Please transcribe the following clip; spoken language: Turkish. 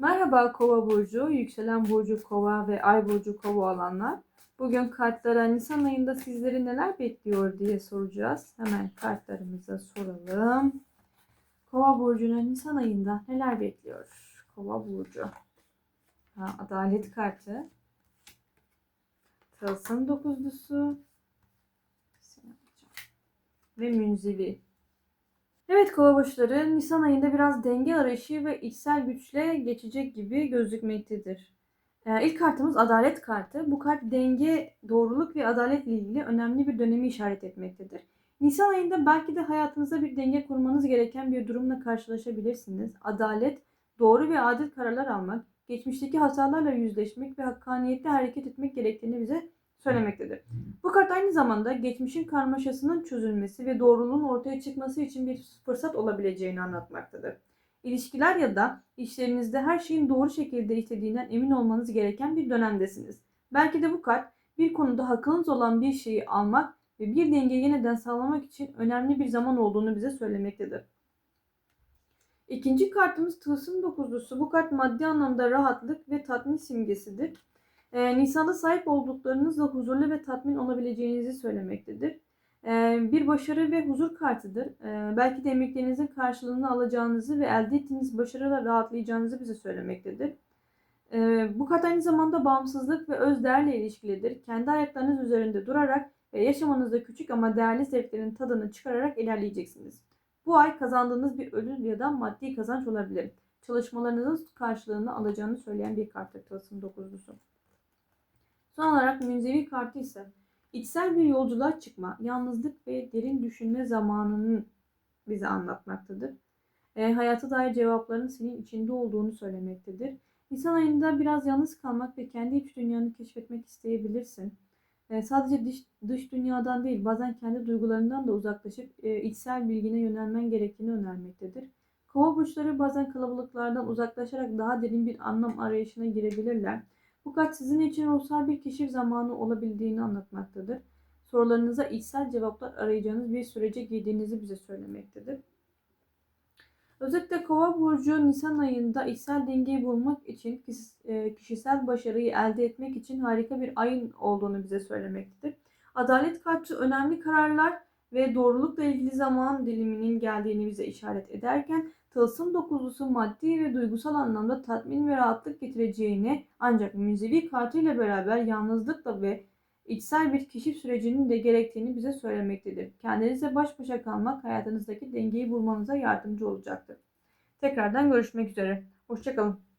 Merhaba Kova burcu, yükselen burcu Kova ve ay burcu Kova olanlar. Bugün kartlara Nisan ayında sizleri neler bekliyor diye soracağız. Hemen kartlarımıza soralım. Kova burcuna Nisan ayında neler bekliyor? Kova burcu. Ha, adalet kartı. Tılsım dokuzlusu. Ve münzevi. Evet kova burçları Nisan ayında biraz denge arayışı ve içsel güçle geçecek gibi gözükmektedir. Ee, ilk kartımız adalet kartı. Bu kart denge, doğruluk ve adaletle ilgili önemli bir dönemi işaret etmektedir. Nisan ayında belki de hayatınızda bir denge kurmanız gereken bir durumla karşılaşabilirsiniz. Adalet, doğru ve adil kararlar almak, geçmişteki hatalarla yüzleşmek ve hakkaniyetli hareket etmek gerektiğini bize söylemektedir. Bu kart aynı zamanda geçmişin karmaşasının çözülmesi ve doğruluğun ortaya çıkması için bir fırsat olabileceğini anlatmaktadır. İlişkiler ya da işlerinizde her şeyin doğru şekilde işlediğinden emin olmanız gereken bir dönemdesiniz. Belki de bu kart bir konuda hakkınız olan bir şeyi almak ve bir denge yeniden sağlamak için önemli bir zaman olduğunu bize söylemektedir. İkinci kartımız Tılsım dokuzlusu. Bu kart maddi anlamda rahatlık ve tatmin simgesidir. Ee, Nisan'da sahip olduklarınızla huzurlu ve tatmin olabileceğinizi söylemektedir. Ee, bir başarı ve huzur kartıdır. Ee, belki de emeklerinizin karşılığını alacağınızı ve elde ettiğiniz başarıyla rahatlayacağınızı bize söylemektedir. Ee, bu kart aynı zamanda bağımsızlık ve öz değerle ilişkilidir. Kendi ayaklarınız üzerinde durarak ve yaşamanızda küçük ama değerli zevklerin tadını çıkararak ilerleyeceksiniz. Bu ay kazandığınız bir ödül ya da maddi kazanç olabilir. Çalışmalarınızın karşılığını alacağını söyleyen bir karttır Tılsım dokuzlusu. Son olarak münzevi kartı ise içsel bir yolculuğa çıkma, yalnızlık ve derin düşünme zamanının bize anlatmaktadır. E, hayata dair cevapların senin içinde olduğunu söylemektedir. Nisan ayında biraz yalnız kalmak ve kendi iç dünyanı keşfetmek isteyebilirsin. E, sadece dış, dış dünyadan değil bazen kendi duygularından da uzaklaşıp e, içsel bilgine yönelmen gerektiğini önermektedir. Kova burçları bazen kalabalıklardan uzaklaşarak daha derin bir anlam arayışına girebilirler. Bu kart sizin için ruhsal bir keşif zamanı olabildiğini anlatmaktadır. Sorularınıza içsel cevaplar arayacağınız bir sürece girdiğinizi bize söylemektedir. Özellikle Kova burcu Nisan ayında içsel dengeyi bulmak için e, kişisel başarıyı elde etmek için harika bir ayın olduğunu bize söylemektedir. Adalet kartı önemli kararlar ve doğrulukla ilgili zaman diliminin geldiğini bize işaret ederken tılsım dokuzlusu maddi ve duygusal anlamda tatmin ve rahatlık getireceğini ancak münzevi kartıyla beraber yalnızlıkla ve içsel bir keşif sürecinin de gerektiğini bize söylemektedir. Kendinize baş başa kalmak hayatınızdaki dengeyi bulmanıza yardımcı olacaktır. Tekrardan görüşmek üzere. Hoşçakalın.